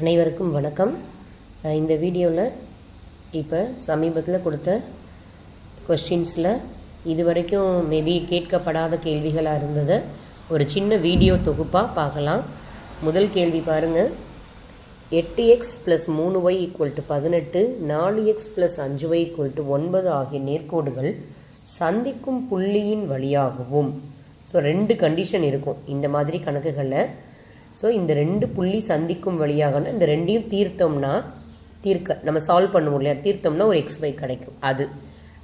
அனைவருக்கும் வணக்கம். இந்த வீடியோவில் இப்போ சமீபத்தில் கொடுத்த கொஸ்டின்ஸில் இது வரைக்கும் மேபி கேட்கப்படாத கேள்விகளாக இருந்ததை. ஒரு சின்ன வீடியோ தொகுப்பாக பார்க்கலாம். முதல் கேள்வி பாருங்கள் எட்டு எக்ஸ் ப்ளஸ் மூணு ஒய் ஈக்குவல் டு பதினெட்டு நாலு எக்ஸ் ப்ளஸ் அஞ்சு ஒய் ஈக்குவல் டு ஒன்பது ஆகிய நேர்கோடுகள் சந்திக்கும் புள்ளியின் வழியாகவும். ஸோ ரெண்டு கண்டிஷன் இருக்கும். இந்த மாதிரி கணக்குகளில் ஸோ இந்த ரெண்டு புள்ளி சந்திக்கும் வழியாகனா இந்த ரெண்டையும் தீர்த்தோம்னா தீர்க்க நம்ம சால்வ் பண்ணுவோம் இல்லையா? தீர்த்தோம்னா ஒரு எக்ஸ் ஒய் கிடைக்கும். அது.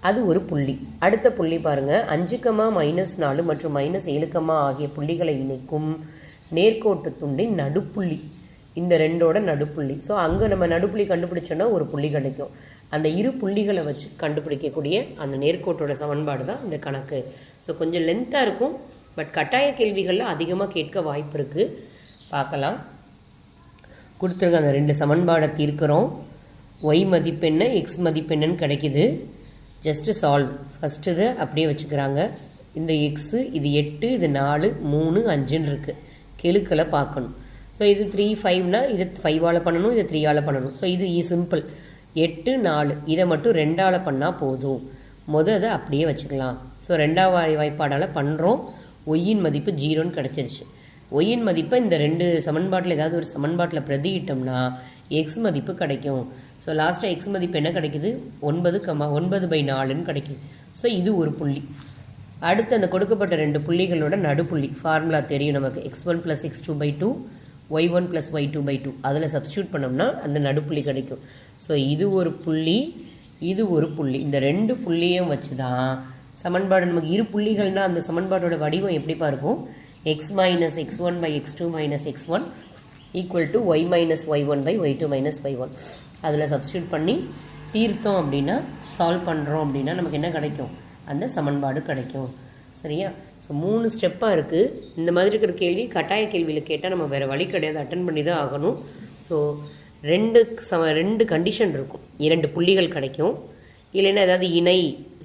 அது ஒரு புள்ளி. அடுத்த புள்ளி பாருங்கள் அஞ்சுக்கமா மைனஸ் நாலு மற்றும் மைனஸ் ஏழுக்கமா ஆகிய புள்ளிகளை இணைக்கும் நேர்கோட்டு துண்டின் நடுப்புள்ளி. இந்த ரெண்டோட நடுப்புள்ளி. ஸோ அங்கே நம்ம நடுப்புள்ளி கண்டுபிடிச்சோன்னா ஒரு புள்ளி கிடைக்கும். அந்த இரு புள்ளிகளை வச்சு கண்டுபிடிக்கக்கூடிய அந்த நேர்கோட்டோட சமன்பாடு தான் இந்த கணக்கு. ஸோ கொஞ்சம் லென்த்தாக இருக்கும். பட் கட்டாய கேள்விகளில் அதிகமாக கேட்க வாய்ப்பு இருக்குது பார்க்கலாம். கொடுத்துருக்க அந்த ரெண்டு சமன்பாடை தீர்க்கிறோம். ஒய் மதிப்பெண்ணு எக்ஸ் மதிப்பெண்ணுன்னு கிடைக்குது. ஜஸ்ட்டு சால்வ் ஃபஸ்ட்டு இதை அப்படியே வச்சுக்கிறாங்க. இந்த எக்ஸு இது எட்டு இது நாலு மூணு அஞ்சுன்னு இருக்குது கெழுக்களை பார்க்கணும். ஸோ இது த்ரீ ஃபைவ்னா இது ஃபைவால் பண்ணணும் இது த்ரீயால் பண்ணணும். ஸோ இது e ஈ சிம்பிள் எட்டு நாலு இதை மட்டும் ரெண்டால் பண்ணால் போதும். முத அதை அப்படியே வச்சுக்கலாம். ஸோ ரெண்டாவது வாய்ப்பாடால் பண்ணுறோம் ஒய்யின் மதிப்பு ஜீரோன்னு கிடச்சிருச்சு. ஒய்யின் மதிப்பை இந்த ரெண்டு சமன்பாட்டில் ஏதாவது ஒரு சமன்பாட்டில் பிரதியிட்டோம்னா எக்ஸ் மதிப்பு கிடைக்கும். ஸோ லாஸ்ட்டாக எக்ஸ் மதிப்பு என்ன கிடைக்குது? ஒன்பது கமா ஒன்பது பை நாலுன்னு கிடைக்குது. ஸோ இது ஒரு புள்ளி. அடுத்து அந்த கொடுக்கப்பட்ட ரெண்டு புள்ளிகளோட நடுப்புள்ளி. ஃபார்முலா தெரியும் நமக்கு. X one plus x two by two y one plus y two by two அதில் சப்ஸ்டியூட் பண்ணோம்னா அந்த நடுப்புள்ளி கிடைக்கும். ஸோ இது ஒரு புள்ளி இது ஒரு புள்ளி. இந்த ரெண்டு புள்ளியும் வச்சு தான் சமன்பாடு நமக்கு இரு புள்ளிகள்னால் அந்த சமன்பாட்டோட வடிவம் எப்படிப்பா இருக்கும் x minus x one by x two minus x one equal to y minus y one y two minus one அதில் சப்ஸ்டியூட் பண்ணி தீர்த்தோம் அப்படின்னா சால்வ் பண்ணுறோம் அப்படின்னா நமக்கு என்ன கிடைக்கும்? அந்த சமன்பாடு கிடைக்கும். சரியா? ஸோ மூணு ஸ்டெப்பாக இருக்குது இந்த மாதிரி இருக்கிற கேள்வி கட்டாய கேள்வியில் கேட்டால் நம்ம வேறு வழி கிடையாது. அட்டன் பண்ணி தான் ஆகணும். ஸோ ரெண்டு சம ரெண்டு கண்டிஷன் இருக்கும். இரண்டு புள்ளிகள் கிடைக்கும். இல்லைன்னா ஏதாவது இணை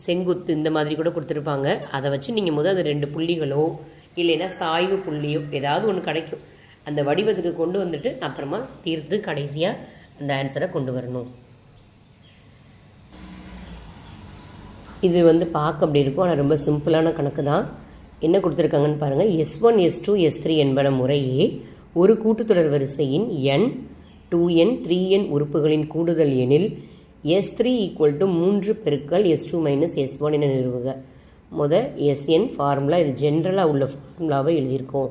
செங்குத்து இந்த மாதிரி கூட கொடுத்துருப்பாங்க. அதை வச்சு நீங்கள் முதல் அது ரெண்டு புள்ளிகளோ இல்லைன்னா சாய்வு புள்ளியோ ஏதாவது ஒன்று கிடைக்கும். அந்த வடிவத்துக்கு கொண்டு வந்துட்டு அப்புறமா தீர்த்து கடைசியாக அந்த ஆன்சரை கொண்டு வரணும். இது வந்து பார்க்க அப்படி இருக்கும். ஆனால் ரொம்ப சிம்பிளான கணக்கு தான். என்ன கொடுத்துருக்காங்கன்னு பாருங்கள் S one S two S three என்பன முறையே ஒரு கூட்டுத்தொடர் வரிசையின் என் டூ என் த்ரீ என் உறுப்புகளின் கூடுதல் எனில் எஸ் த்ரீ ஈக்குவல் டு மூன்று பெருக்கள் S two minus S one என நிறுவுக. முத எஸ்என் ஃபார்முலா இது ஜென்ரலாக உள்ள ஃபார்முலாவை எழுதியிருக்கோம்.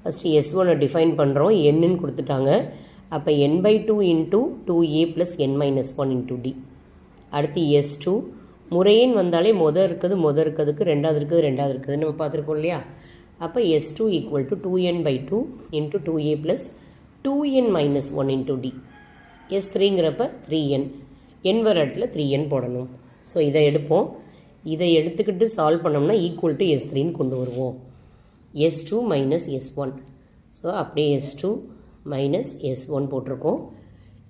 ஃபஸ்ட்டு எஸ் ஒன்னை டிஃபைன் பண்ணுறோம் என்னன்னு கொடுத்துட்டாங்க. அப்போ n by two into two a plus n minus one into d அடுத்து எஸ் டூ முறையேன்னு வந்தாலே மொதல் இருக்குது முத இருக்கிறதுக்கு ரெண்டாவது இருக்குது ரெண்டாவது இருக்குதுன்னு நம்ம பார்த்துருக்கோம் இல்லையா? அப்போ S two equal to two n by two into two a plus two n minus one into d S த்ரீங்கிறப்ப three n n வர இடத்துல த்ரீ என் போடணும். ஸோ இதை எடுப்போம். இதை எடுத்துக்கிட்டு சால்வ் பண்ணோம்னா ஈக்குவல் டு எஸ் த்ரீன்னு கொண்டு வருவோம். S two minus S one so அப்படியே S two minus S one போட்டிருக்கோம்.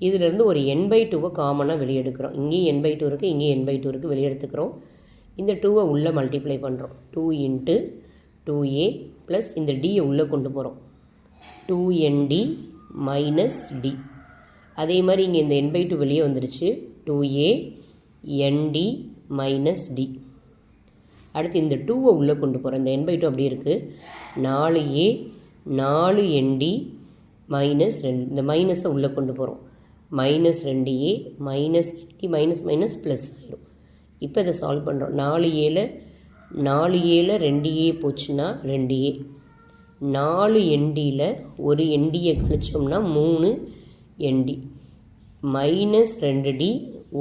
இதிலேருந்து ஒரு என் பை டூவை காமனாக வெளியே எடுக்கிறோம் இங்கேயும் என் பை டூ இருக்குது இங்கேயும் என் பை டூ இருக்குது வெளியே எடுத்துக்கிறோம் இந்த டூவை உள்ளே மல்டிப்ளை பண்ணுறோம் two into two a plus இந்த டியை உள்ளே கொண்டு போகிறோம் டூ என்டி மைனஸ் டி அதே மாதிரி இங்கே இந்த என் பை டூ வெளியே வந்துருச்சு. Two a nd minus d அடுத்து இந்த டூவை உள்ளே கொண்டு போகிறோம் இந்த என் பை டூ அப்படி இருக்குது நாலு ஏ நாலு என்டி மைனஸ் ரெண்டு இந்த மைனஸை உள்ளே கொண்டு போகிறோம். மைனஸ் ரெண்டு a minus nd minus minus plus ஆயிரும். இப்போ இதை சால்வ் பண்ணுறோம். நாலு ஏல நாலு ஏல ரெண்டு ஏ போச்சுன்னா ரெண்டு ஏ நாலு என்டியில் ஒரு என்டியை கழிச்சோம்னா மூணு என்டி மைனஸ் ரெண்டு டி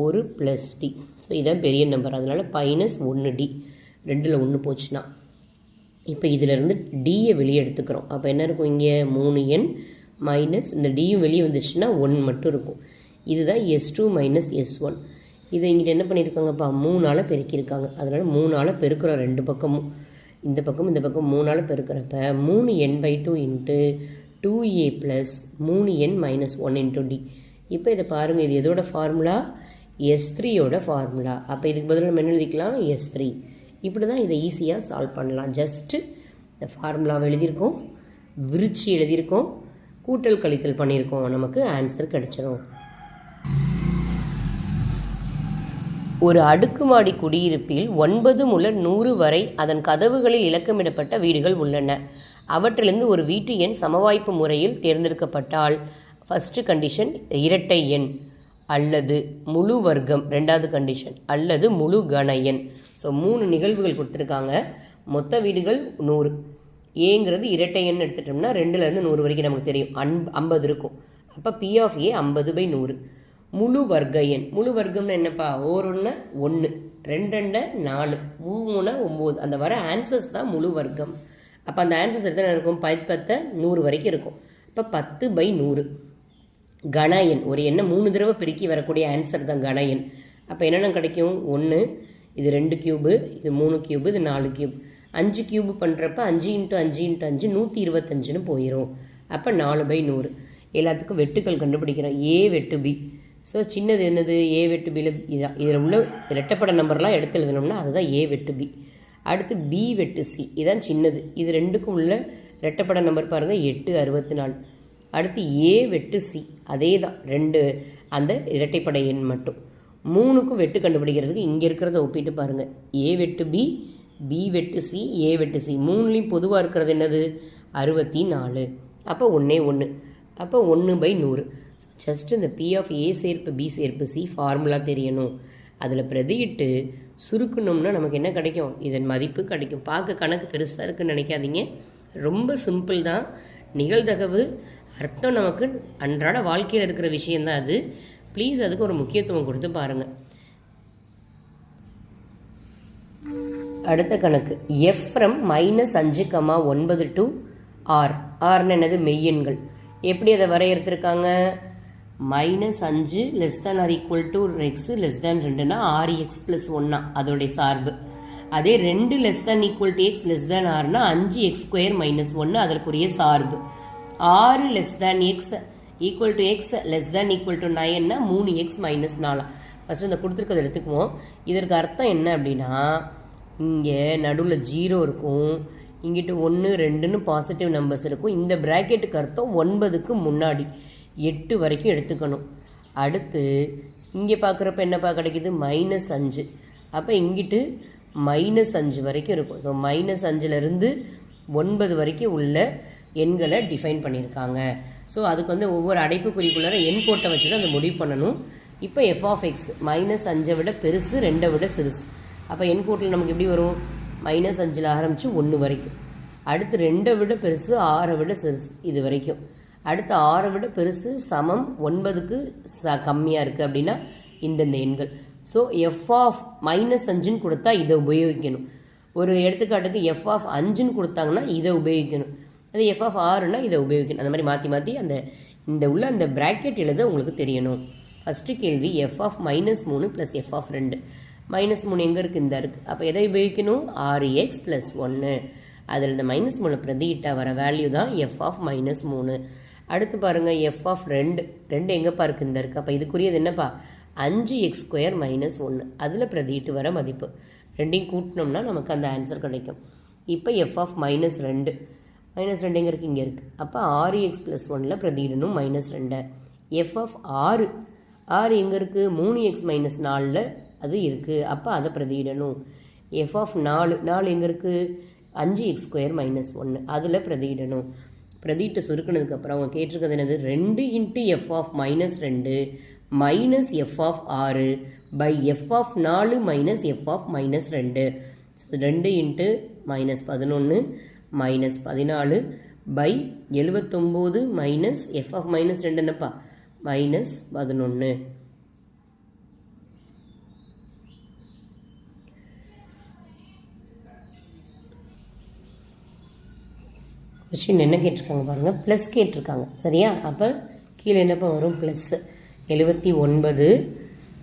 ஒரு ப்ளஸ் டி ஸோ இதுதான் பெரிய நம்பர் அதனால் மைனஸ் ஒன்று டி ரெண்டில் ஒன்று போச்சுன்னா. இப்போ இதிலேருந்து டியை வெளியே எடுத்துக்கிறோம். அப்போ என்ன இருக்கும் இங்கே? மூணு எண் மைனஸ் இந்த டியும் வெளியே வந்துச்சுன்னா ஒன் மட்டும் இருக்கும். இதுதான் S two minus S one இதை இங்கிட்ட என்ன பண்ணியிருக்காங்கப்பா மூணால் பெருக்கியிருக்காங்க. அதனால் மூணால் பெருக்கிறோம் ரெண்டு பக்கமும். இந்த பக்கம் இந்த பக்கம் மூணால் பெருக்கிறப்ப மூணு n by two into two a plus மூணு n minus one into d இப்போ இதை பாருங்கள் இது எதோட ஃபார்முலா எஸ் த்ரீயோட ஃபார்முலா அப்போ இதுக்கு பதிலாக நம்ம என்ன எழுதிக்கலாம்? எஸ் த்ரீ இப்படி தான் இதை ஈஸியாக சால்வ் பண்ணலாம். ஜஸ்ட்டு இந்த ஃபார்முலாவை எழுதியிருக்கோம். விரிச்சு எழுதியிருக்கோம். கூட்டல் கழித்தல் பண்ணியிருக்கோம். நமக்கு ஆன்சர் கிடைச்சிரும். ஒரு அடுக்குமாடி குடியிருப்பில் ஒன்பது முதல் நூறு வரை அதன் கதவுகளில் இலக்கமிடப்பட்ட வீடுகள் உள்ளன. அவற்றிலிருந்து ஒரு வீட்டு எண் சமவாய்ப்பு முறையில் தேர்ந்தெடுக்கப்பட்டால் ஃபஸ்ட்டு கண்டிஷன் இரட்டை எண். அல்லது முழு வர்க்கம் ரெண்டாவது கண்டிஷன் அல்லது முழு கணையன். எண் ஸோ மூணு நிகழ்வுகள் கொடுத்துருக்காங்க. மொத்த வீடுகள் நூறு. ஏங்கிறது இரட்டை எண் எடுத்துட்டோம்னா ரெண்டுலேருந்து நூறு வரைக்கும் நமக்கு தெரியும். அன் ஐம்பது இருக்கும். அப்போ பி ஆஃப் ஏ ஐம்பது பை நூறு. முழு வர்க்க எண். முழு வர்க்கம்னு என்னப்பா? ஓர் ஒன்று ஒன்று ரெண்டு ரெண்டு நாலு. மூணு ஒம்பது. அந்த வர ஆன்சர்ஸ் தான் முழு வர்க்கம். அப்போ அந்த ஆன்சர்ஸ் எத்தனை இருக்கும்? பத்து பத்தை நூறு வரைக்கும் இருக்கும். இப்போ பத்து பை நூறு. கண எண் ஒரு எண்ணை மூணு தடவை பெருக்கி வரக்கூடிய ஆன்சர் தான் கண எண் அப்போ என்னென்ன கிடைக்கும்? ஒன்று இது ரெண்டு கியூபு இது மூணு கியூபு இது நாலு கியூப் அஞ்சு கியூபு பண்ணுறப்ப அஞ்சு இன்ட்டு அஞ்சு இன்ட்டு அஞ்சு நூற்றி இருபத்தஞ்சுன்னு போயிடும் அப்போ நாலு பை நூறு. எல்லாத்துக்கும் வெட்டுக்கள் கண்டுபிடிக்கிறோம். ஏ வெட்டு பி ஸோ சின்னது என்னது? ஏ வெட்டு பியில் இதான் இதில் உள்ள இரட்டைப்பட நம்பர்லாம் எடுத்து எழுதணும்னா அதுதான் ஏ வெட்டு பி அடுத்து பி வெட்டு சி இதான் சின்னது. இது ரெண்டுக்கும் உள்ள இரட்டைப்பட நம்பர் பாருங்கள் எட்டு அறுபத்தி நாலு. அடுத்து ஏ வெட்டு சி அதே தான் ரெண்டு அந்த இரட்டைப்படை எண் மட்டும். மூணுக்கும் வெட்டு கண்டுபிடிக்கிறதுக்கு இங்கே இருக்கிறத ஒப்பிட்டு பாருங்கள் ஏ வெட்டு பி பி வெட்டு சி ஏ வெட்டு சி மூணுலேயும் பொதுவாக இருக்கிறது என்னது? அறுபத்தி நாலு அப்போ ஒன்றே ஒன்று அப்போ ஒன்று பை நூறு. ஸோ ஜஸ்ட் இந்த பி ஆஃப் ஏ சேர்ப்பு பி சேர்ப்பு சி ஃபார்முலா தெரியணும். அதில் பிரதியிட்டு சுருக்கணும்னா நமக்கு என்ன கிடைக்கும்? இதன் மதிப்பு கிடைக்கும். பார்க்க கணக்கு பெருசாக இருக்குன்னு நினைக்காதீங்க. ரொம்ப சிம்பிள் தான். நிகழ்தகவு அர்த்தம் நமக்கு அன்றாட வாழ்க்கையில் இருக்கிற விஷயந்தான் அது. ப்ளீஸ் அதுக்கு ஒரு முக்கியத்துவம் கொடுத்து பாருங்கள் அடுத்த கணக்கு. எஃப் ஃப்ரம் மைனஸ் அஞ்சு கமா ஒன்பது டு ஆர் ஆர்னு என்னது? மெய்யெண்கள். எப்படி அதை வரையறுத்துருக்காங்க? மைனஸ் அஞ்சு less than or equal to x less than ரெண்டுனா ஆறு எக்ஸ் ப்ளஸ் ஒன்னா அதோடைய சார்பு. அதே ரெண்டு less than equal to x less than ஆறுனா அஞ்சு எக்ஸ் ஸ்கொயர் மைனஸ் ஒன்று அதற்குரிய சார்பு. ஆறு less than x equal to x less than equal to நைன்னா மூணு எக்ஸ் மைனஸ் நாலாம் ஃபஸ்ட்டு இந்த கொடுத்துருக்கதை எடுத்துக்குவோம். இதற்கு அர்த்தம் என்ன அப்படின்னா இங்கே நடுவில் ஜீரோ இருக்கும். இங்கிட்டு ஒன்று ரெண்டுன்னு பாசிட்டிவ் நம்பர்ஸ் இருக்கும். இந்த ப்ராக்கெட்டுக்கு அர்த்தம் ஒன்பதுக்கு முன்னாடி எட்டு வரைக்கும் எடுத்துக்கணும். அடுத்து இங்கே பார்க்குறப்ப என்னப்பா கிடைக்கிது? மைனஸ் அஞ்சு. அப்போ இங்கிட்டு மைனஸ் அஞ்சு வரைக்கும் இருக்கும். ஸோ மைனஸ் அஞ்சுலேருந்து ஒன்பது வரைக்கும் உள்ள எண்களை டிஃபைன் பண்ணியிருக்காங்க. ஸோ அதுக்கு வந்து ஒவ்வொரு அடைப்புக்குறிக்குள்ளார எண் கோட்டை வச்சு தான் அதை முடிவு பண்ணணும். இப்போ எஃப் ஆஃப் எக்ஸ் மைனஸ் அஞ்சை விட பெருசு ரெண்டை விட சிறுசு. அப்போ என் கோட்டில் நமக்கு எப்படி வரும்? மைனஸ் அஞ்சில் ஆரம்பித்து ஒன்று வரைக்கும். அடுத்து ரெண்டை விட பெருசு ஆறை விட சிறுசு இது வரைக்கும். அடுத்து ஆறை விட பெருசு சமம் ஒன்பதுக்கு ச கம்மியாக இருக்குது அப்படின்னா இந்தந்த எண்கள். ஸோ எஃப் ஆஃப் மைனஸ் அஞ்சுன்னு கொடுத்தா இதை உபயோகிக்கணும். ஒரு எடுத்துக்காட்டுக்கு எஃப் ஆஃப் அஞ்சுன்னு கொடுத்தாங்கன்னா இதை உபயோகிக்கணும். அது எஃப் ஆஃப் ஆறுனா இதை உபயோகிக்கணும். அந்த மாதிரி மாற்றி மாற்றி அந்த இந்த உள்ள அந்த ப்ராக்கெட் எழுத உங்களுக்கு தெரியணும். ஃபஸ்ட்டு கேள்வி எஃப் ஆஃப் மைனஸ் மூணு ப்ளஸ் எஃப் ஆஃப் ரெண்டு. மைனஸ் மூணு எங்கே இருக்குது இந்த இருக்குது அப்போ எதை உபயோகிக்கணும்? ஆறு எக்ஸ் ப்ளஸ் ஒன்று அதில் இந்த மைனஸ் மூணு பிரதியிட்டா வர வேல்யூ தான் எஃப் ஆஃப் மைனஸ் மூணு. அடுத்து பாருங்கள் எஃப் ஆஃப் ரெண்டு. ரெண்டு எங்கேப்பா இருக்குது இந்த இருக்குது அப்போ இதுக்குரியது என்னப்பா? அஞ்சு எக்ஸ் ஸ்கொயர் மைனஸ் ஒன்று அதில் பிரதியிட்டு வர மதிப்பு. ரெண்டையும் கூட்டினோம்னா நமக்கு அந்த ஆன்சர் கிடைக்கும். இப்போ எஃப் ஆஃப் மைனஸ் ரெண்டு. மைனஸ் ரெண்டு எங்கே இருக்குது இங்கே இருக்குது அப்போ ஆறு எக்ஸ் ப்ளஸ் ஒனில் பிரதியிடணும் மைனஸ் ரெண்டை. எஃப் ஆஃப் ஆறு ஆறு எங்கே இருக்குது மூணு எக்ஸ் மைனஸ் நாலில் அது இருக்குது அப்போ அதை பிரதியிடணும். எஃப் ஆஃப் நாலு நாலு எங்கே இருக்குது அஞ்சு எக்ஸ் ஸ்கொயர் மைனஸ் ஒன்று அதில் பிரதியிடணும். பிரதிட்டு சுருக்கினதுக்கப்புறம் அவங்க கேட்டிருக்கிறது என்னது? ரெண்டு இன்ட்டு எஃப் ஆஃப் மைனஸ் ரெண்டு மைனஸ் எஃப் ஆஃப் ஆறு பை எஃப் ஆஃப் நாலு மைனஸ் எஃப் ஆஃப் மைனஸ் ரெண்டு. ஸோ ரெண்டு இன்ட்டு மைனஸ் பதினொன்று மைனஸ் பதினாலு பை எழுபத்தொம்போது மைனஸ் எஃப் ஆஃப் மைனஸ் ரெண்டு என்னப்பா? மைனஸ் பதினொன்று கொஷின் என்ன கேட்டிருக்காங்க பாருங்கள் ப்ளஸ் கேட்டிருக்காங்க. சரியா? அப்போ கீழே என்னப்பா வரும்? ப்ளஸ்ஸு எழுபத்தி ஒன்பது.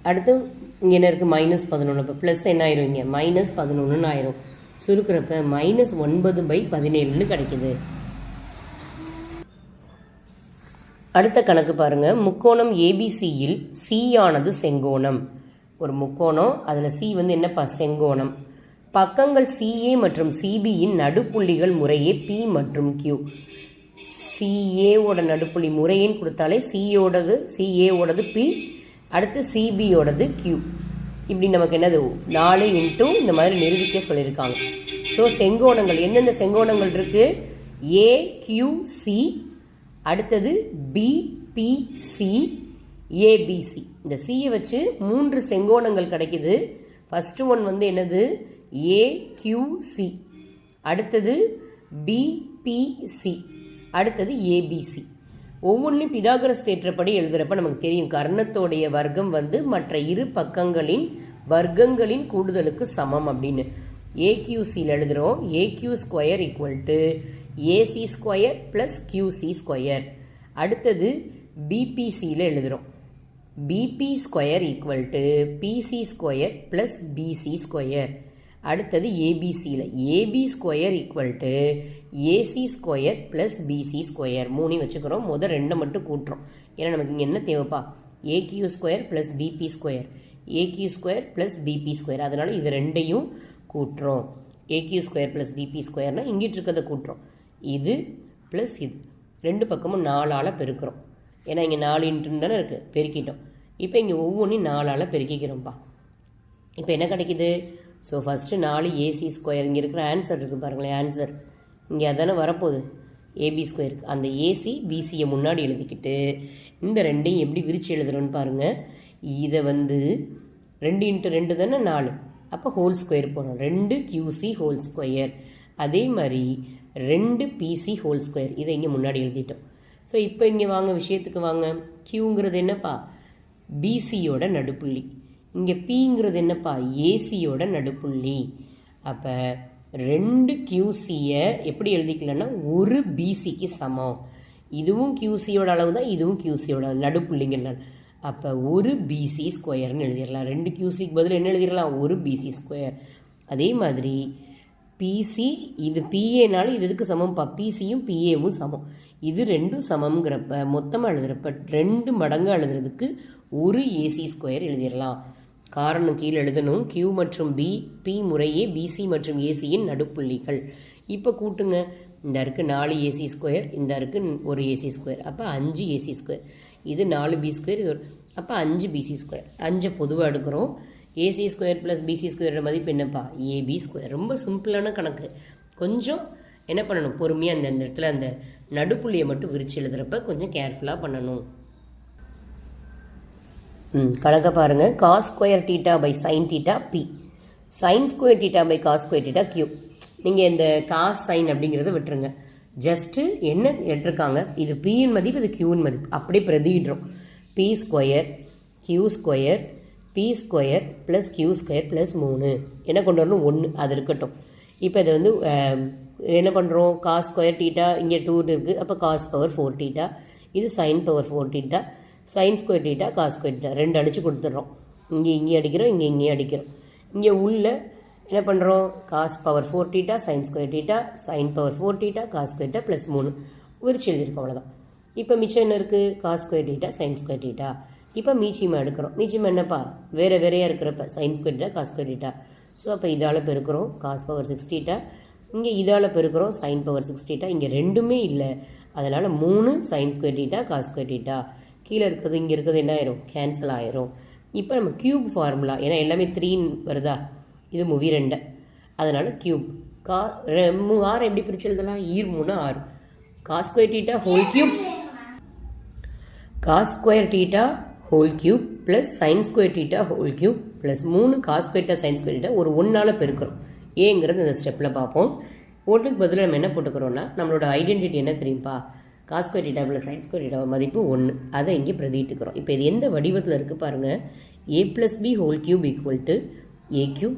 அடுத்து இங்கே என்ன இருக்குது மைனஸ் பதினொன்று இப்போ ப்ளஸ் என்ன ஆயிரும் இங்கே? மைனஸ் பதினொன்றுன்னு ஆயிரும். சுருக்கிறப்ப மைனஸ் ஒன்பது பை பதினேழுன்னு கிடைக்குது. அடுத்த கணக்கு பாருங்கள் முக்கோணம் ஏபிசியில் சி ஆனது செங்கோணம். ஒரு முக்கோணம் அதில் சி வந்து என்னப்பா? செங்கோணம். பக்கங்கள் சிஏ மற்றும் சிபியின் நடுப்புள்ளிகள் முறையே பி மற்றும் கியூ சிஏவோட நடுப்புள்ளி முறையின்னு கொடுத்தாலே சியோடது சிஏவோடது பி அடுத்து சிபியோடது கியூ இப்படி நமக்கு என்னது? நாலு இன்ட்டு இந்த மாதிரி நிரூபிக்க சொல்லியிருக்காங்க. ஸோ செங்கோணங்கள் எந்தெந்த செங்கோணங்கள் இருக்குது ஏ கியூ சி அடுத்தது பிபிசி ஏபிசி இந்த சியை வச்சு மூன்று செங்கோணங்கள் கிடைக்குது. ஃபஸ்ட்டு ஒன் வந்து என்னது? ஏக்யூசி அடுத்தது பிபிசி அடுத்தது ஏபிசி ஒவ்வொன்றிலும் பிதாகரஸ் தேற்றப்படி எழுதுகிறப்ப நமக்கு தெரியும். கர்ணத்தோடைய வர்க்கம் வந்து மற்ற இரு பக்கங்களின் வர்க்கங்களின் கூடுதலுக்கு சமம் அப்படின்னு. ஏக்யூசியில் எழுதுகிறோம் AQ square equal to AC square plus QC square அடுத்தது பிபிசியில் எழுதுகிறோம் BP square equal to PC square plus PC square அடுத்தது ஏபிசியில் AB square equal to AC square plus PC square மூணையும் வச்சுக்கிறோம். முதல் ரெண்டை மட்டும் கூட்டுறோம். ஏன்னா நமக்கு இங்கே என்ன தேவைப்பா? AQ square plus BP square AQ square plus BP square அதனால் இது ரெண்டையும் கூட்டுறோம். ஏக்யூ ஸ்கொயர் ப்ளஸ் பிபி ஸ்கொயர்னால் இங்கிட்டு இருக்கிறத கூட்டுறோம். இது ப்ளஸ் இது. ரெண்டு பக்கமும் நாலால் பெருக்கிறோம். ஏன்னா இங்கே நாலு இன்ட்டுன்னு தானே இருக்குது பெருக்கிட்டோம். இப்போ இங்கே ஒவ்வொன்றையும் நாலால் பெருக்கிக்கிறோம்ப்பா இப்போ என்ன கிடைக்கிது? ஸோ ஃபஸ்ட்டு நாலு ஏசி ஸ்கொயர் இங்கே இருக்கிற ஆன்சர் இருக்குது பாருங்களேன் ஆன்சர் இங்கே அதானே வரப்போகுது. ஏபி ஸ்கொயருக்கு அந்த ஏசி பிசியை முன்னாடி எழுதிக்கிட்டு இந்த ரெண்டையும் எப்படி விரித்து எழுதுகிறோன்னு பாருங்கள் இதை வந்து ரெண்டு இன்ட்டு ரெண்டு தானே? நாலு. அப்போ ஹோல் ஸ்கொயர் போடணும். ரெண்டு கியூசி ஹோல் ஸ்கொயர் அதே மாதிரி ரெண்டு பிசி ஹோல் ஸ்கொயர் இதை இங்கே முன்னாடி எழுதிட்டோம். ஸோ இப்போ இங்கே வாங்க விஷயத்துக்கு வாங்க. கியூங்கிறது என்னப்பா? பிசியோட நடுப்புள்ளி. இங்கே பிங்கிறது என்னப்பா? ஏசியோட நடுப்புள்ளி. அப்போ ரெண்டு கியூசியை எப்படி எழுதிக்கலன்னா ஒரு பிசிக்கு சமம். இதுவும் கியூசியோட அளவு தான் இதுவும் கியூசியோட நடுப்புள்ளிங்கிறனால. அப்போ ஒரு பிசி ஸ்கொயர்னு எழுதிடலாம். ரெண்டு கியூசிக்கு பதில் என்ன எழுதிடலாம்? ஒரு பிசி ஸ்கொயர் அதே மாதிரி பிசி இது பிஏனாலும் இது இதுக்கு சமம்ப்பா? பிசியும் பிஏவும் சமம். இது ரெண்டும் சமம்ங்கிறப்ப மொத்தமாக எழுதுகிறப்ப ரெண்டு மடங்கு எழுதுறதுக்கு ஒரு ஏசி ஸ்கொயர் எழுதிடலாம். காரணம் கீழே எழுதணும். கியூ மற்றும் பி பி முறையே பிசி மற்றும் ஏசியின் நடுப்புள்ளிகள். இப்போ கூட்டுங்க. இந்த இருக்குது நாலு ஏசி ஸ்கொயர் இந்த இருக்குது ஒரு ஏசி ஸ்கொயர் அப்போ அஞ்சு ஏசி ஸ்கொயர் இது நாலு பி ஸ்கொயர் இது ஒரு அப்போ அஞ்சு பிசி ஸ்கொயர் அஞ்சை பொதுவாக எடுக்கிறோம். ஏசி ஸ்கொயர் ப்ளஸ் பிசி ஸ்கொயரோட மதிப்பு என்னப்பா? ஏபி ஸ்கொயர் ரொம்ப சிம்பிளான கணக்கு. கொஞ்சம் என்ன பண்ணணும்? பொறுமையாக அந்த அந்த இடத்துல அந்த நடுப்புள்ளியை மட்டும் விரிச்சு எழுதுகிறப்ப கொஞ்சம் கேர்ஃபுல்லாக பண்ணணும். ம் கணக்கை பாருங்கள் cos square theta by sine theta P sine square theta by cos square theta Q நீங்கள் இந்த காஸ் சைன் அப்படிங்கிறத விட்டுருங்க. ஜஸ்ட்டு என்ன எடுத்திருக்காங்க? இது பியின் மதிப்பு இது கியூன் மதிப்பு. அப்படியே பிரதிடுறோம் P square Q square P square plus Q square plus மூணு. என்ன கொண்டு வரணும்? ஒன்று அது இருக்கட்டும். இப்போ இதை வந்து என்ன பண்ணுறோம் காஸ் ஸ்கொயர் டீட்டா இங்கே டூ இருக்குது அப்போ காஸ் பவர் ஃபோர் டீட்டா இது sine power four theta sine square theta cos square theta ரெண்டு அடித்து கொடுத்துட்றோம். இங்கே இங்கே அடிக்கிறோம் இங்கே இங்கேயும் அடிக்கிறோம். இங்கே உள்ள என்ன பண்ணுறோம் cos power four theta sin square theta sin power four theta cos square theta plus மூணு. விரிச்சு எழுதியிருக்கோம் அவ்வளோதான் இப்போ மிச்சம் என்ன இருக்குது cos square theta sin square theta இப்போ மீச்சியமாக எடுக்கிறோம். மீச்சியமாக என்னப்பா? வேறு வேறையாக இருக்கிறப்ப sin square theta cos square theta so அப்போ இதால் பெருக்கிறோம். காஸ் பவர் சிக்ஸ் டீட்டா இங்கே இதால் பெருக்கிறோம். சைன் பவர் சிக்ஸ் டீட்டா இங்கே ரெண்டுமே இல்லை. அதனால் மூணு sine square theta cos square theta கீழே இருக்கிறது இங்கே இருக்கிறது என்ன ஆயிரும்? கேன்சல் ஆயிரும். இப்போ நம்ம கியூப் ஃபார்முலா ஏன்னா எல்லாமே த்ரீன்னு வருதா? இது மூவி ரெண்டு. அதனால் கியூப் கா ரெ- மூ ஆறு எப்படி பிரிச்சு ஈர் e, மூணு ஆறு. Cos square theta whole cube cos square theta whole cube plus sine square theta whole cube plus மூணு cos square sine square theta ஒரு ஒன்றால் பெருக்கிறோம். ஏங்கிறது இந்த ஸ்டெப்பில் பார்ப்போம். ஒன்றுக்கு பதிலாக நம்ம என்ன போட்டுக்கிறோன்னா நம்மளோட ஐடென்டிட்டி என்ன தெரியும்ப்பா cos square theta plus sine square theta மதிப்பு ஒன்று அதை இங்கே பிரதிட்டுக்கிறோம் இப்போ இது எந்த வடிவத்தில் இருக்குது பாருங்கள் A plus B whole cube equal to A cube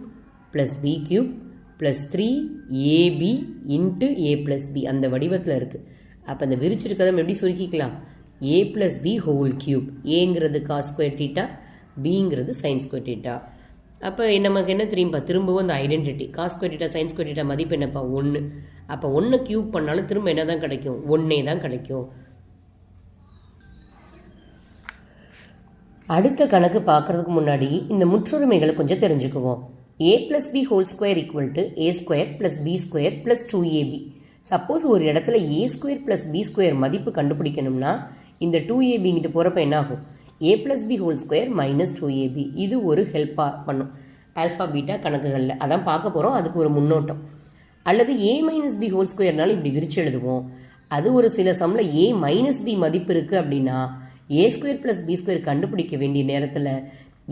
plus B cube plus three AB into A plus B அந்த வடிவத்தில் இருக்குது அப்போ அந்த விரிச்சிருக்கதை நம்ம எப்படி சுருக்கிக்கலாம்? A plus B whole cube ஏங்கிறது காஸ் ஸ்கொயர் டீட்டா பிங்கிறது சைன் ஸ்கொயர் டீட்டா அப்போ நமக்கு என்ன தெரியும்ப்பா திரும்பவும் அந்த ஐடென்டிட்டி காஸ் கொட்டிட்டா சயின்ஸ் கொட்டிட்டா மதிப்பு என்னப்பா? ஒன்று அப்போ ஒன்று கியூப் பண்ணாலும் திரும்ப என்ன தான் கிடைக்கும்? ஒன்றே தான் கிடைக்கும். அடுத்த கணக்கு பார்க்கறதுக்கு முன்னாடி இந்த முற்றுரிமைகளை கொஞ்சம் தெரிஞ்சுக்குவோம். A plus b whole square equal to a square plus b square plus two ab suppose ஒரு இடத்துல a square plus b square மதிப்பு கண்டுபிடிக்கணும்னா இந்த டூ ஏபிங்கிட்டு போகிறப்ப என்ன ஆகும் a plus b whole square minus two ab இது ஒரு ஹெல்ப்பாக பண்ணும். ஆல்ஃபா பீட்டா கணக்குகளில். அதான் பார்க்க போகிறோம் அதுக்கு ஒரு முன்னோட்டம். அல்லது ஏ மைனஸ் பி ஹோல் ஸ்கொயர்னாலும் இப்படி விரிச்சு எழுதுவோம். அது ஒரு சில சம்மில் ஏ மைனஸ் பி மதிப்பு இருக்குது அப்படின்னா a square plus b square கண்டுபிடிக்க வேண்டிய நேரத்தில்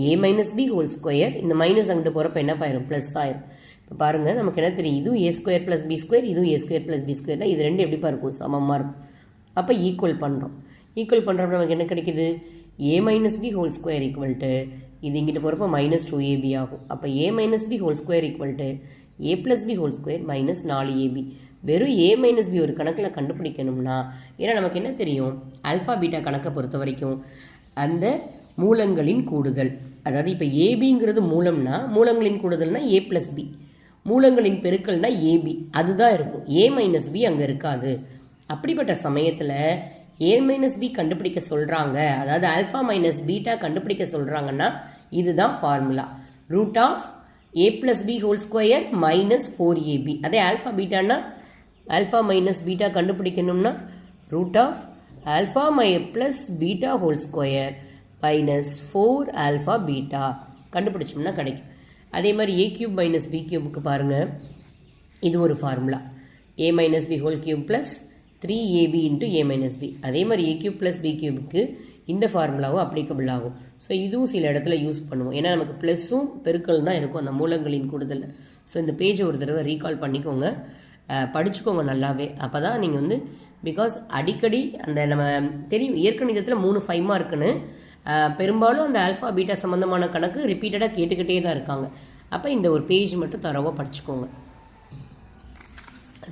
a minus b whole square இந்த மைனஸ் அங்கிட்டு போகிறப்ப என்ன ஆயிரும் ப்ளஸ் ஆயிரும். இப்போ பாருங்கள் நமக்கு என்ன தெரியும்? இதுவும் A square plus B square இதுவும் ஏ ஸ்கொயர் ப்ளஸ் பி ஸ்கொயர்னா இது ரெண்டு எப்படிப்பா இருக்கும் சமமாக இருக்கும். அப்போ ஈக்குவல் பண்ணுறோம் ஈக்குவல் பண்ணுறப்ப நமக்கு என்ன கிடைக்குது? A minus B whole square equal to இது இங்கிட்டு போகிறப்ப மைனஸ் டூ ஏபி ஆகும். அப்போ A minus B whole square equal to A plus B whole square minus நாலு ஏபி வெறும் ஏ மைனஸ் பி ஒரு கணக்கில் கண்டுபிடிக்கணும்னா ஏன்னா நமக்கு என்ன தெரியும்? அல்ஃபா பீட்டா கணக்கை பொறுத்த வரைக்கும் அந்த மூலங்களின் கூடுதல். அதாவது இப்போ ஏபிங்கிறது மூலம்னா மூலங்களின் கூடுதல்னா ஏ ப்ளஸ் பி மூலங்களின் பெருக்கல்னா ஏபி அதுதான் இருக்கும். ஏ மைனஸ் பி அங்கே இருக்காது. அப்படிப்பட்ட சமயத்தில் ஏ மைனஸ் பி கண்டுபிடிக்க சொல்கிறாங்க அதாவது ஆல்ஃபா மைனஸ் பீட்டா கண்டுபிடிக்க சொல்கிறாங்கன்னா இதுதான் formula root of A plus B whole square minus four AB அதே ஆல்ஃபா பீட்டானா ஆல்ஃபா மைனஸ் பீட்டா கண்டுபிடிக்கணும்னா root of alpha my plus beta whole square minus four alpha beta கண்டுபிடிச்சோம்னா கிடைக்கும். அதே மாதிரி ஏ கியூப் மைனஸ் பி கியூபுக்கு பாருங்கள் இது ஒரு formula A minus B whole cube plus three AB into A minus B அதே மாதிரி ஏ கியூப் ப்ளஸ் பி கியூபுக்கு இந்த ஃபார்முலாவும் அப்ளிகபிள் ஆகும். ஸோ இதுவும் சில இடத்துல யூஸ் பண்ணுவோம். ஏன்னா நமக்கு ப்ளஸ்ஸும் பெருக்கல் தான் இருக்கும் அந்த மூலங்களின் கூடுதல் ஸோ இந்த பேஜை ஒரு தடவை ரீகால் பண்ணிக்கோங்க. படிச்சுக்கோங்க நல்லாவே. அப்போ தான் நீங்கள் வந்து பிகாஸ் அடிக்கடி அந்த நம்ம தெரியும் இயற்கணிதத்தில் மூணு ஃபைவ் மார்க்குன்னு பெரும்பாலும் அந்த ஆல்ஃபா பீட்டா சம்மந்தமான கணக்கு ரிப்பீட்டடாக கேட்டுக்கிட்டே தான் இருக்காங்க. அப்போ இந்த ஒரு பேஜ் மட்டும் தரவாக படிச்சுக்கோங்க.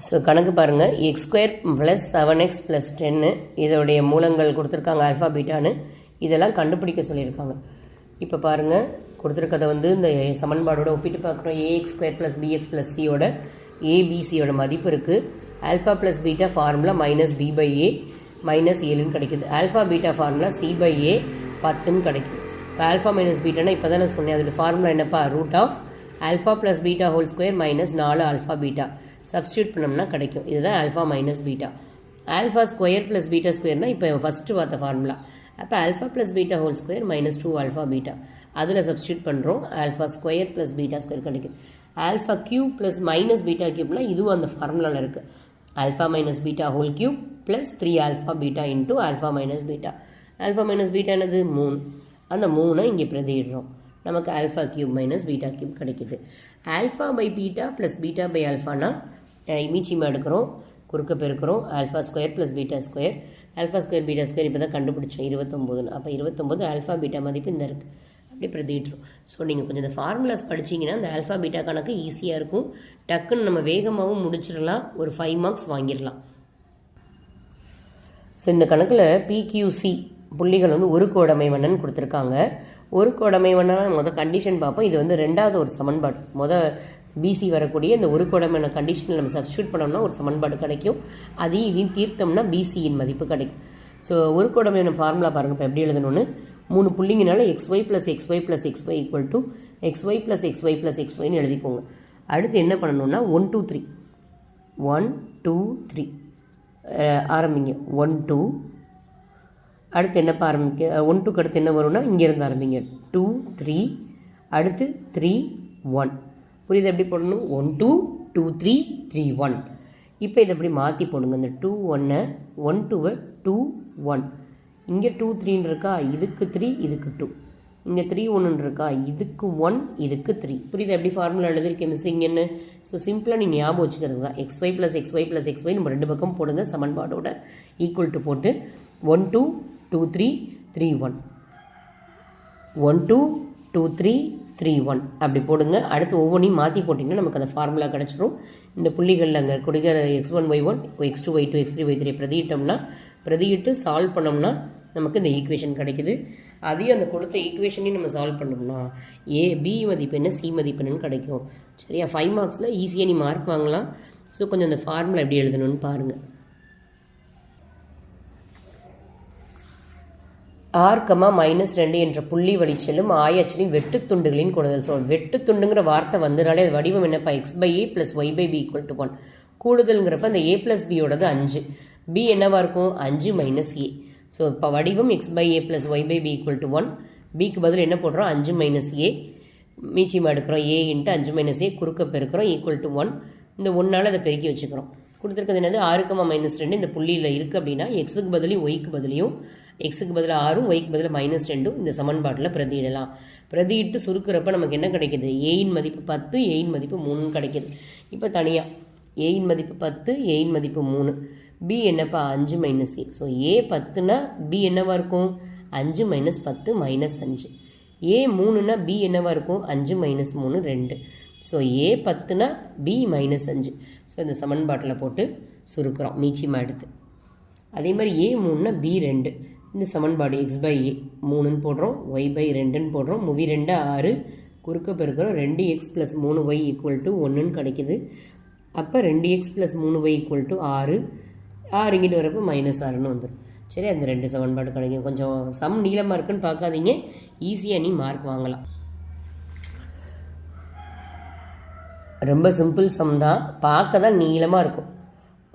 ஸோ கணக்கு பாருங்கள் X square plus seven X plus டென்னு இதோடைய மூலங்கள் கொடுத்துருக்காங்க ஆல்ஃபா பீட்டான்னு இதெல்லாம் கண்டுபிடிக்க சொல்லியிருக்காங்க. இப்போ பாருங்கள் கொடுத்துருக்கதை வந்து இந்த சமன்பாடோட ஒப்பிட்டு பார்க்குறோம். AX square plus BX plus சியோட ஏபிசியோட மதிப்பு இருக்குது alpha plus beta formula minus B by A minus ஏழுன்னு கிடைக்குது. Alpha beta formula C by A பத்துன்னு கிடைக்கும் இப்போ ஆல்ஃபா மைனஸ் பீட்டானா இப்போ தான் நான் சொன்னேன். அதோட ஃபார்முலா என்னப்பா? Root of alpha plus beta whole square minus நாலு ஆல்ஃபா பீட்டா சப்ஸ்டியூட் பண்ணோம்னா கிடைக்கும். இதுதான் alpha minus beta. Alpha square plus beta ஸ்கொயர்னால் இப்போ ஃபஸ்ட்டு பார்த்த ஃபார்முலா அப்போ alpha plus beta whole square minus two alpha beta அதில் சப்ஸ்டியூட் பண்ணுறோம் alpha square plus beta square கிடைக்கும் alpha cube plus minus beta கியூப்னா இதுவும் அந்த ஃபார்முலாவில் இருக்குது alpha minus beta whole cube plus three alpha beta into alpha minus beta alpha minus beta என்னது? மூணு. அந்த மூணை இங்கே பிரதிடுறோம் நமக்கு alpha cube minus beta cube கிடைக்குது. Alpha by beta plus beta by ஆல்ஃபானா இமீச்சியமாக எடுக்கிறோம் குறுக்க பெருக்கிறோம் alpha square plus beta square alpha square beta square இப்போ தான் கண்டுபிடிச்சோம் இருபத்தொம்போதுன்னு. அப்போ இருபத்தொம்போது ஆல்ஃபா பீட்டா மதிப்பு இந்த இருக்குது அப்படி பிரதிட்டுரும் ஸோ நீங்கள் கொஞ்சம் இந்த ஃபார்முலாஸ் படிச்சிங்கன்னா இந்த ஆல்ஃபா பீட்டா கணக்கு ஈஸியாக இருக்கும். டக்குன்னு நம்ம வேகமாகவும் முடிச்சிடலாம். ஒரு ஃபைவ் மார்க்ஸ் வாங்கிடலாம். ஸோ இந்த கணக்கில் பிக்யூசி புள்ளிகள் வந்து ஒரு கோடமைவண்ணன் கொடுத்துருக்காங்க. ஒரு கோடமை மொதல் கண்டிஷன் பார்ப்போம். இது வந்து ரெண்டாவது ஒரு சமன்பாடு. முத பிசி வரக்கூடிய இந்த ஒரு குடமான கண்டிஷனில் நம்ம சப்ஸ்டியூட் பண்ணோம்னா ஒரு சமன்பாடு கிடைக்கும். அதையும் இதையும் தீர்த்தோம்னா பிசியின் மதிப்பு கிடைக்கும். ஸோ ஒரு குடமையான ஃபார்முலா பாருங்கள் இப்போ எப்படி எழுதணும்னு? மூணு புள்ளிங்கனால X Y plus X Y plus X Y equal to X Y plus X Y plus X ஒய்னு எழுதிக்கோங்க. அடுத்து என்ன பண்ணணும்னா one two three one two three ஆரம்பிங்க. ஒன் டூ அடுத்து என்னப்பா ஆரம்பிக்க ஒன் டூக்கு அடுத்து என்ன வரும்னா இங்கேருந்து ஆரம்பிங்க. டூ த்ரீ அடுத்து த்ரீ ஒன் புரியுது எப்படி போடணும்? One two two three three one இப்போ இதை எப்படி மாற்றி போடுங்க? இந்த டூ ஒன்னை ஒன் டூவை டூ ஒன் இங்கே டூ த்ரீன்னு இருக்கா? இதுக்கு த்ரீ இதுக்கு டூ இங்கே த்ரீ ஒன்றுன்னு இருக்கா? இதுக்கு ஒன் இதுக்கு த்ரீ புரியுது? எப்படி ஃபார்முலா எழுதிருக்கேன் மிஸ்ஸிங்கன்னு ஸோ சிம்பிளாக நீ ஞாபகம் வச்சுக்கிறது தான் X Y plus X Y plus X Y நம்ம ரெண்டு பக்கம் போடுங்க. சமன்பாடோட ஈக்குவல் டு போட்டு one two two three three one one two two three three one அப்படி போடுங்க. அடுத்து ஒவ்வொன்றையும் மாற்றி போட்டிங்கன்னா நமக்கு அந்த ஃபார்முலா கிடச்சிரும். இந்த புள்ளிகளில் அங்கே கொடுக்கிற X one Y one X two Y two X three Y three பிரதியிட்டோம்னா பிரதியிட்டு சால்வ் பண்ணோம்னா நமக்கு இந்த ஈக்குவேஷன் கிடைக்குது. அதையும் அந்த கொடுத்த ஈக்குவேஷனையும் நம்ம சால்வ் பண்ணோம்னா ஏ பி மதிப்பு என்ன சி மதிப்பு என்னன்னு கிடைக்கும். சரியா? ஃபைவ் மார்க்ஸில் ஈஸியாக நீ மார்க் வாங்கலாம். ஸோ கொஞ்சம் அந்த ஃபார்முலா எப்படி எழுதணும்னு பாருங்கள் ஆர் கமா மைனஸ் ரெண்டு என்ற புள்ளி வழிச்செல்லும் ஆயச்சலின் வெட்டுத்துண்டுகளின் துண்டுகளின் கொடுதல் சொல். வெட்டுத் துண்டுங்கிற வார்த்தை வந்தனாலே அது வடிவம் என்னப்பா X by A plus Y by B equal to one கூடுதல்ங்கிறப்ப அந்த ஏ ப்ளஸ் பியோடது அஞ்சு. பி என்னவாக இருக்கும்? அஞ்சு மைனஸ் ஏ ஸோ இப்போ வடிவம் X by A plus Y by B equal to one பிக்கு பதில் என்ன போடுறோம்? அஞ்சு மைனஸ் ஏ மீச்சியமாக எடுக்கிறோம். ஏ இன்ட்டு அஞ்சு மைனஸ் ஏ குறுக்க பெருக்கிறோம். ஈக்குவல் டு ஒன் இந்த ஒன்றால் அதை பெருக்கி வச்சுக்கிறோம். கொடுத்துருக்கிறது என்னது? ஆறுக்கமா மைனஸ் ரெண்டு. இந்த புள்ளியில் இருக்குது அப்படின்னா எக்ஸுக்கு பதிலையும் ஒய்க்கு பதிலையும் எக்ஸுக்கு பதிலாக ஆறும் ஒய்க்கு பதிலாக மைனஸ் ரெண்டும் இந்த சமன்பாட்டில் பிரதியிடலாம். பிரதியிட்டு சுருக்கிறப்ப நமக்கு என்ன கிடைக்கிது? ஏயின் மதிப்பு பத்து ஏயின் மதிப்பு மூணுன்னு கிடைக்கிது. இப்போ தனியாக ஏயின் மதிப்பு பத்து ஏயின் மதிப்பு மூணு. பி என்னப்பா? அஞ்சு மைனஸ் ஏ ஸோ ஏ பத்துனா பி என்னவாக இருக்கும்? அஞ்சு மைனஸ் பத்து மைனஸ் அஞ்சு. ஏ மூணுனா பி என்னவாக இருக்கும்? அஞ்சு மைனஸ் மூணு ரெண்டு. ஸோ ஏ பத்துனா பி மைனஸ் அஞ்சு. ஸோ இந்த சமன்பாட்டில் போட்டு சுருக்கிறோம். மீச்சியமாக எடுத்து. அதே மாதிரி ஏ மூணுனா பி ரெண்டு. இந்த சமன்பாடு எக்ஸ் பை ஏ மூணுன்னு போடுறோம். ஒய் பை ரெண்டுன்னு போடுறோம். முவி ரெண்டு ஆறு. குறுக்க பெருக்கிறோம். ரெண்டு எக்ஸ் ப்ளஸ் மூணு ஒய் ஈக்குவல் டு ஒன்றுன்னு கிடைக்கிது. அப்போ ரெண்டு எக்ஸ் ப்ளஸ் மூணு ஒய் ஈக்குவல் டு ஆறு. ஆறு இங்கிட்டு வரப்போ மைனஸ் ஆறுன்னு வந்துடும் சரி அந்த ரெண்டு சமன்பாடு கிடைக்கும். கொஞ்சம் சம் நீளமாக இருக்குன்னு பார்க்காதீங்க. ஈஸியாக நீ மார்க் வாங்கலாம். ரொம்ப சிம்பிள் சம் தான். பார்க்க தான் நீளமாக இருக்கும்.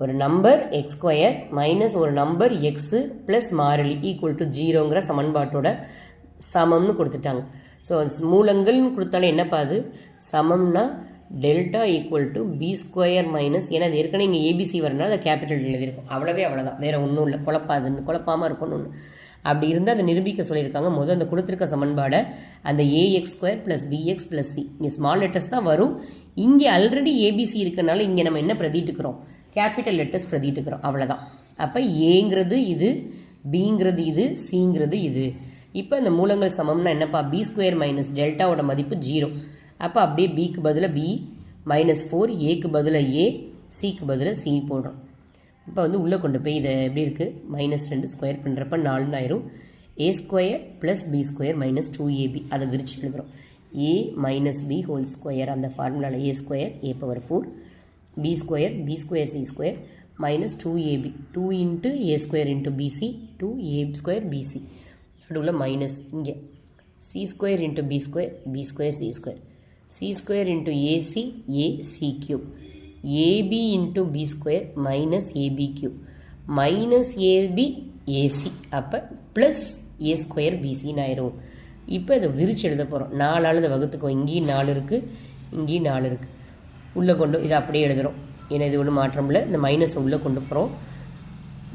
ஒரு நம்பர் எக்ஸ் ஸ்கொயர் மைனஸ் ஒரு நம்பர் எக்ஸு ப்ளஸ் மாறிலி ஈக்குவல் டு ஜீரோங்கிற சமன்பாட்டோட சமம்னு கொடுத்துட்டாங்க. ஸோ மூலங்கள்னு கொடுத்தாலும் என்னப்பா அது? சமம்னா delta equal to B square minus ஏன்னா அது ஏற்கனவே இங்கே ஏபிசி வரனால அதை கேபிட்டல் எழுதியிருக்கும். அவ்வளவே அவ்வளோதான் வேறு ஒன்றும் இல்லை. குழப்பாதுன்னு குழப்பாமல் இருக்கணும் ஒன்று அப்படி இருந்தால் அதை நிரூபிக்க சொல்லியிருக்காங்க. முதல் அந்த கொடுத்துருக்க சமன்பாடை அந்த AX square plus BX plus C இங்கே ஸ்மால் லெட்டர்ஸ் தான் வரும். இங்கே ஆல்ரெடி ஏபிசி இருக்கனால இங்கே நம்ம என்ன பிரதிட்டுக்கிறோம் கேபிட்டல் லெட்டர்ஸ் பிரதிட்டுக்கிறோம் அவ்வளோதான் அப்போ ஏங்கிறது இது பிங்கிறது இது சிங்கிறது இது. இப்போ இந்த மூலங்கள் சமம்னா என்னப்பா? பி ஸ்கொயர் மைனஸ் டெல்டாவோட மதிப்பு ஜீரோ அப்போ அப்படியே பிக்கு பதிலாக பி மைனஸ் ஃபோர் ஏக்கு பதிலாக ஏ சிக்கு பதிலாக சி போடுறோம். இப்போ வந்து உள்ளே கொண்டு போய் இதை எப்படி இருக்குது மைனஸ் ரெண்டு ஸ்கொயர் பண்ணுறப்ப நாலுன்னு ஆயிரும். A square plus B square minus two AB அதை விரிச்சு எழுதுகிறோம் A minus B whole square அந்த ஃபார்முலாவில் A square A power four B square B square C square minus two AB two into A square into BC two A square BC நடுவில் minus இங்கே. C square into B square B square C square C square into AC AC cube AB into B square minus AB cube minus AB AC அப்போ plus ஏ square பிசின்னு ஆயிரும். இப்போ இதை விரிச்சு எழுத போகிறோம் நாலால் இதை வகுத்துக்கோ. இங்கேயும் நாலு இருக்குது இங்கேயும் நாலு இருக்குது உள்ளே கொண்டு இதை அப்படியே எழுதுகிறோம் ஏன்னா இது ஒன்றும் மாற்றம் இல்லை. இந்த மைனஸ் உள்ளே கொண்டு போகிறோம்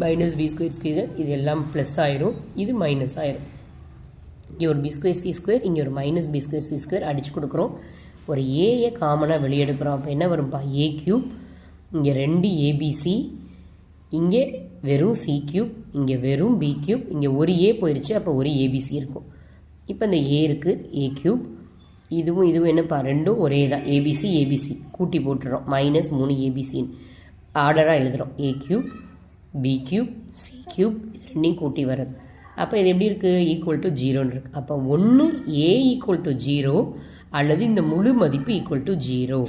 மைனஸ் பி ஸ்கொயர் ஸ்கொயர் இது எல்லாம் ப்ளஸ் ஆயிரும். இது மைனஸ் ஆயிரும். இங்கே ஒரு பி ஸ்கொயர் சி ஸ்கொயர் இங்கே ஒரு minus B square C square அடித்து கொடுக்குறோம். ஒரு ஏயை காமனாக வெளியெடுக்கிறோம். அப்போ என்ன வரும்ப்பா ஏ கியூப் இங்கே ரெண்டு ஏபிசி இங்கே வெறும் சி கியூப் இங்கே வெறும் பி கியூப் இங்கே ஒரு ஏ போயிடுச்சு அப்போ ஒரு ஏபிசி இருக்கும். இப்போ இந்த ஏ இருக்குது ஏ கியூப் இதுவும் இதுவும் என்னப்பா? ரெண்டும் ஒரே தான். ஏபிசி ஏபிசி கூட்டி போட்டுறோம். மைனஸ் மூணு ஏபிசின்னு ஆர்டராக எழுதுகிறோம் A cube B cube C cube இது ரெண்டையும் கூட்டி வர்றது. அப்போ இது எப்படி இருக்குது ஈக்குவல் டு ஜீரோன்னு இருக்குது அப்போ ஒன்று ஏ ஈக்குவல் டு ஜீரோ அல்லது இந்த முழு மதிப்பு ஈக்குவல் டு ஜீரோ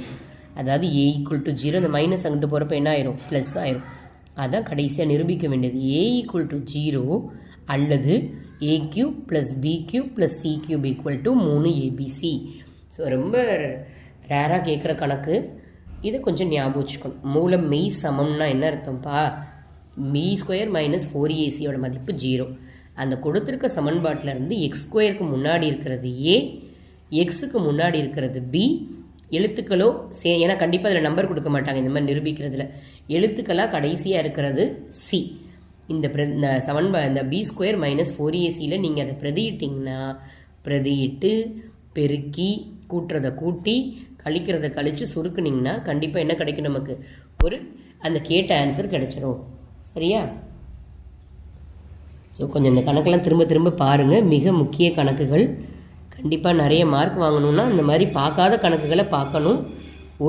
அதாவது ஏ ஈக்குவல் டு ஜீரோ இந்த மைனஸ் அங்கிட்டு போகிறப்ப என்ன ஆயிரும்? ப்ளஸ் ஆயிரும். அதான் கடைசியாக நிரூபிக்க வேண்டியது. ஏ ஈக்குவல் டு ஜீரோ அல்லது A cube plus B cube plus C cube equal to மூணு ஏபிசி ஸோ ரொம்ப ரேராக கேட்குற கணக்கு. இதை கொஞ்சம் ஞாபகம் வச்சுக்கணும். மூலம் மெய் சமம்னா என்ன அர்த்தம்ப்பா? மெய் ஸ்கொயர் மைனஸ் ஃபோர் ஏசியோட மதிப்பு ஜீரோ அந்த கொடுத்துருக்க சமன்பாட்டில் இருந்து எக்ஸ் ஸ்கொயருக்கு முன்னாடி இருக்கிறது ஏ எக்ஸுக்கு முன்னாடி இருக்கிறது பி எழுத்துக்களோ சே ஏன்னா கண்டிப்பாக அதில் நம்பர் கொடுக்க மாட்டாங்க இந்த மாதிரி நிரூபிக்கிறதுல. எழுத்துக்களாக கடைசியாக இருக்கிறது சி இந்த பிர இந்த செவன் இந்த பி ஸ்கொயர் மைனஸ் ஃபோர் ஏசியில் நீங்கள் அதை பிரதியிட்டிங்கன்னா பிரதியிட்டு பெருக்கி கூட்டுறதை கூட்டி கழிக்கிறத கழித்து சுருக்குனிங்கன்னா கண்டிப்பாக என்ன கிடைக்கும் நமக்கு? ஒரு அந்த கேட்ட ஆன்சர் கிடைச்சிரும். சரியா? ஸோ கொஞ்சம் இந்த கணக்கெல்லாம் திரும்ப திரும்ப பாருங்கள் மிக முக்கிய கணக்குகள். கண்டிப்பாக நிறைய மார்க் வாங்கணும்னா இந்த மாதிரி பார்க்காத கணக்குகளை பார்க்கணும்.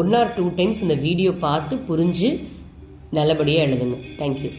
ஒன் ஆர் டூ டைம்ஸ் இந்த வீடியோ பார்த்து புரிஞ்சு நல்லபடியாக எழுதுங்க. தேங்க்யூ